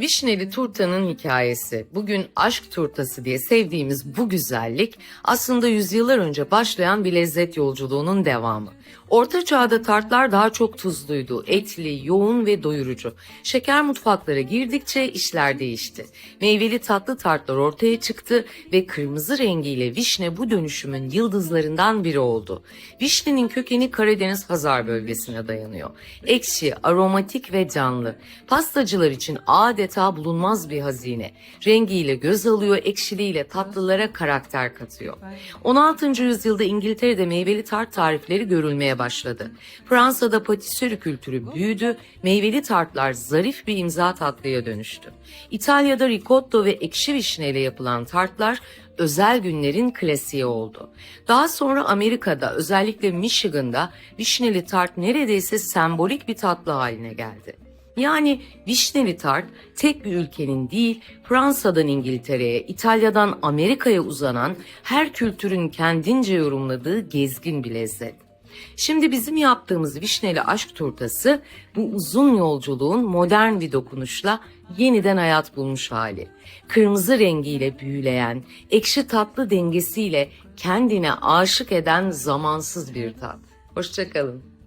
Vişneli turtanın hikayesi. Bugün aşk turtası diye sevdiğimiz bu güzellik aslında yüzyıllar önce başlayan bir lezzet yolculuğunun devamı. Orta çağda tartlar daha çok tuzluydu, etli, yoğun ve doyurucu. Şeker mutfaklara girdikçe işler değişti. Meyveli tatlı tartlar ortaya çıktı ve kırmızı rengiyle vişne bu dönüşümün yıldızlarından biri oldu. Vişnenin kökeni Karadeniz Hazar bölgesine dayanıyor. Ekşi, aromatik ve canlı. Pastacılar için adeta bulunmaz bir hazine. Rengiyle göz alıyor, ekşiliğiyle tatlılara karakter katıyor. 16. yüzyılda İngiltere'de meyveli tart tarifleri görülmeye başladı. Fransa'da patisserie kültürü büyüdü, meyveli tartlar zarif bir imza tatlıya dönüştü. İtalya'da ricotta ve ekşi vişneyle yapılan tartlar özel günlerin klasiği oldu. Daha sonra Amerika'da özellikle Michigan'da vişneli tart neredeyse sembolik bir tatlı haline geldi. Yani vişneli tart tek bir ülkenin değil Fransa'dan İngiltere'ye, İtalya'dan Amerika'ya uzanan her kültürün kendince yorumladığı gezgin bir lezzet. Şimdi bizim yaptığımız vişneli aşk turtası bu uzun yolculuğun modern bir dokunuşla yeniden hayat bulmuş hali. Kırmızı rengiyle büyüleyen, ekşi tatlı dengesiyle kendine aşık eden zamansız bir tat. Hoşçakalın.